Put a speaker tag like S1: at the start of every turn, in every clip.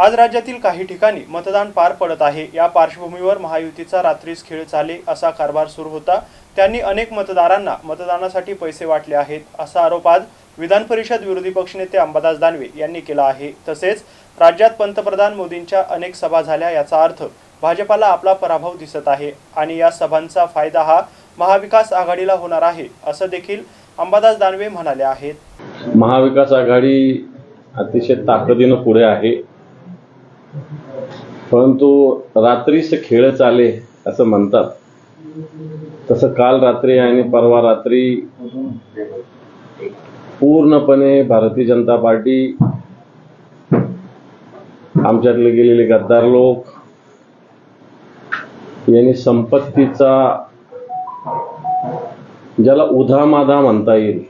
S1: आज राज्यातील काही ठिकाणी मतदान पार पडत आहे. या पार्श्वभूमीवर महायुतीचा रात्रीस खेळ चाले असा कारभार सुरू होता. त्यांनी अनेक मतदारांना मतदानासाठी पैसे वाटले आहेत असा आरोप आज विधान परिषद विरोधी पक्षनेते अंबादास दानवे यांनी केला आहे. तसेच राज्यात पंतप्रधान मोदींच्या अनेक सभा झाल्या याचा अर्थ भाजपाला आपला पराभव दिसत आहे आणि या सभांचा फायदा हा महाविकास आघाडीला होणार आहे असं देखील अंबादास दानवे म्हणाले आहेत.
S2: महाविकास आघाडी अतिशय ताकदीनं पुढे आहे. परंतु रात्रीच खेळ चाले असं म्हणतात. तसं काल रात्री आणि परवा रात्री पूर्णपणे भारतीय जनता पार्टी आमच्यातले गेलेले गद्दार लोक यांनी संपत्तीचा ज्याला उधामाधा म्हणता येईल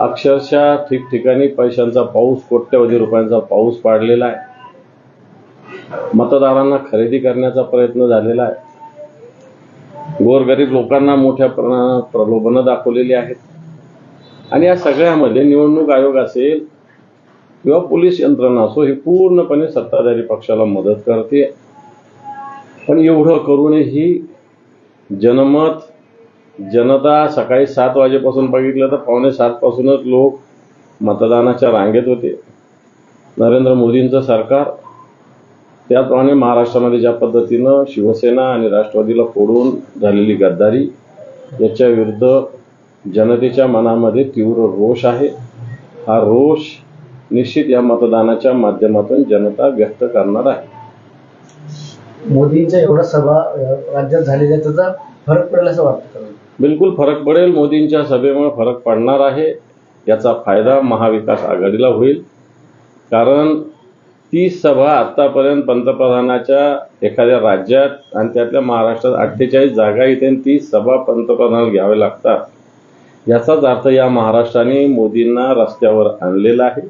S2: अक्षरशः ठिकठिकाणी पैशांचा पाऊस कोट्यवधी रुपयांचा पाऊस पाडलेला आहे. मतदारांना खरेदी करण्याचा प्रयत्न झालेला आहे. गोरगरीब लोकांना मोठ्या प्रमाणात प्रलोभनं दाखवलेली आहेत. आणि या सगळ्यामध्ये निवडणूक आयोग असेल किंवा पोलीस यंत्रणा असो हे पूर्णपणे सत्ताधारी पक्षाला मदत करते. पण एवढं करूनही जनमत जनता सकाळी सात वाजेपासून बघितलं तर पावणे सातपासूनच लोक मतदानाच्या रांगेत होते. नरेंद्र मोदींचं सरकार त्याप्रमाणे महाराष्ट्रामध्ये ज्या पद्धतीनं शिवसेना आणि राष्ट्रवादीला फोडून झालेली गद्दारी याच्या विरुद्ध जनतेच्या मनामध्ये तीव्र रोष आहे. हा रोष निश्चित या मतदानाच्या माध्यमातून जनता व्यक्त करणार आहे.
S3: मोदींच्या एवढ्या सभा राज्यात झालेल्या त्याचा फरक पडेल असं वाटतं?
S2: बिलकुल फरक पडेल. मोदींच्या सभेमुळे फरक पडणार आहे. याचा फायदा महाविकास आघाडीला होईल. कारण ती सभा आतापर्यंत पंतप्रधानाच्या एखाद्या राज्यात आणि त्यातल्या महाराष्ट्रात अठ्ठेचाळीस जागा इथे आणि ती सभा पंतप्रधानाला घ्यावे लागतात. याचाच अर्थ या महाराष्ट्राने मोदींना रस्त्यावर आणलेला आहे.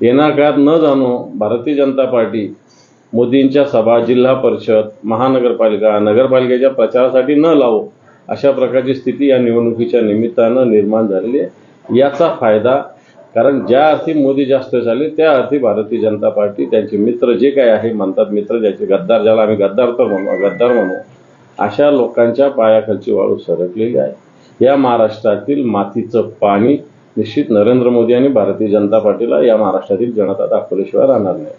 S2: येणार काळात न जाणो भारतीय जनता पार्टी मोदींच्या सभा जिल्हा परिषद महानगरपालिका नगरपालिकेच्या प्रचारासाठी न लावो अशा प्रकारची स्थिती या निवडणुकीच्या निमित्तानं निर्माण झालेली आहे. याचा फायदा कारण ज्या अर्थी मोदी जास्त झाले त्या अर्थी भारतीय जनता पार्टी त्यांचे मित्र जे काय आहे म्हणतात मित्र ज्याचे गद्दार ज्याला आम्ही गद्दार तर म्हणू गद्दार म्हणू अशा लोकांच्या पायाखालची वाळू सरकलेली आहे. या महाराष्ट्रातील मातीचं पाणी निश्चित नरेंद्र मोदी आणि भारतीय जनता पार्टीला या महाराष्ट्रातील जनता दाखवल्याशिवाय राहणार नाही.